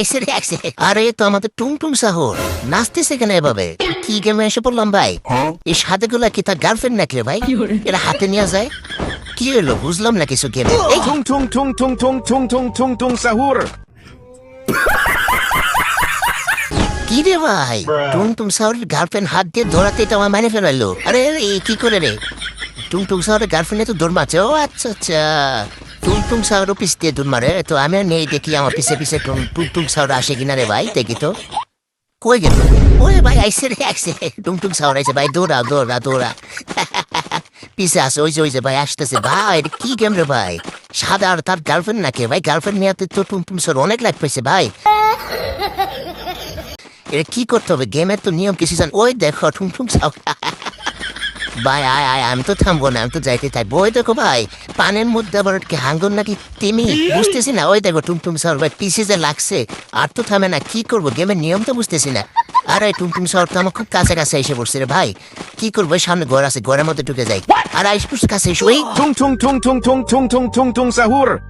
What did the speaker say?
আইসে রে আইসে আরে এ তো আমাদের টুং টুং সাহর। নাচতেছে কেন এভাবে? কি গেমে এসে পড়লাম ভাই? এই সাথে গুলা কি তার গার্লফ্রেন্ড নাকি ভাই? এরা হাতে নিয়ে যায়? কি হলো? বুঝলাম না কিছু গেমে এই Tung tung tung tung tung tung tung tung tung sahur. কি রে ভাই? টুং টুং সাহরের গার্লফ্রেন্ড হাত দিয়ে ধরাতে এটা আমার মানে ফেলাইলো। আরে কি করে রে? টুং টুং সাহরের গার্লফ্রেন্ডে তো দৌড় মারছে। ও আচ্ছা আচ্ছা। টুং টুং সাহরও পিস দিয়ে দৌড় মারে। তো আমি নেই, দেখি আমার পিছে পিছে টুং টুং টুং সাহর আসে কিনা রে ভাই, দেখি তো। কই গেল? ওরে ভাই, আইসে রে, আইসে। টুং টুং আইসে, ভাই, দৌড়া দৌড়া দৌড়া। পিছে আসে, ওই যে ওই যে, ভাই, আসতেছে। ভাই কি গেম রে ভাই? সাদা আর তার গার্লফ্রেন্ড নাকি? ভাই গার্লফ্রেন্ড নিয়ে তো টুং টুং সাহর অনেক লাগ পাইছে, ভাই। এটা কি করতে হবে? গেমের তো নিয়ম কিছু জান ওই দেখো ঠুং ঠুং সাউ ভাই আয় আয় আমি তো থামবো না আমি তো যাইতে থাকব ওই দেখো ভাই পানের মধ্যে আবার কি হাঙ্গর নাকি তিমি বুঝতেছি না ওই দেখো টুম টুম সাউর ভাই পিসে যে লাগছে আর তো থামে না কি করব গেমের নিয়ম তো বুঝতেছি না আরে টুম টুম সাউর তো আমার খুব কাছে কাছে এসে পড়ছে রে ভাই কি করব সামনে ঘর আছে ঘরের মধ্যে ঢুকে যাই আর আইসপুস কাছে এসে ওই Tung tung tung tung tung tung tung tung tung sahur.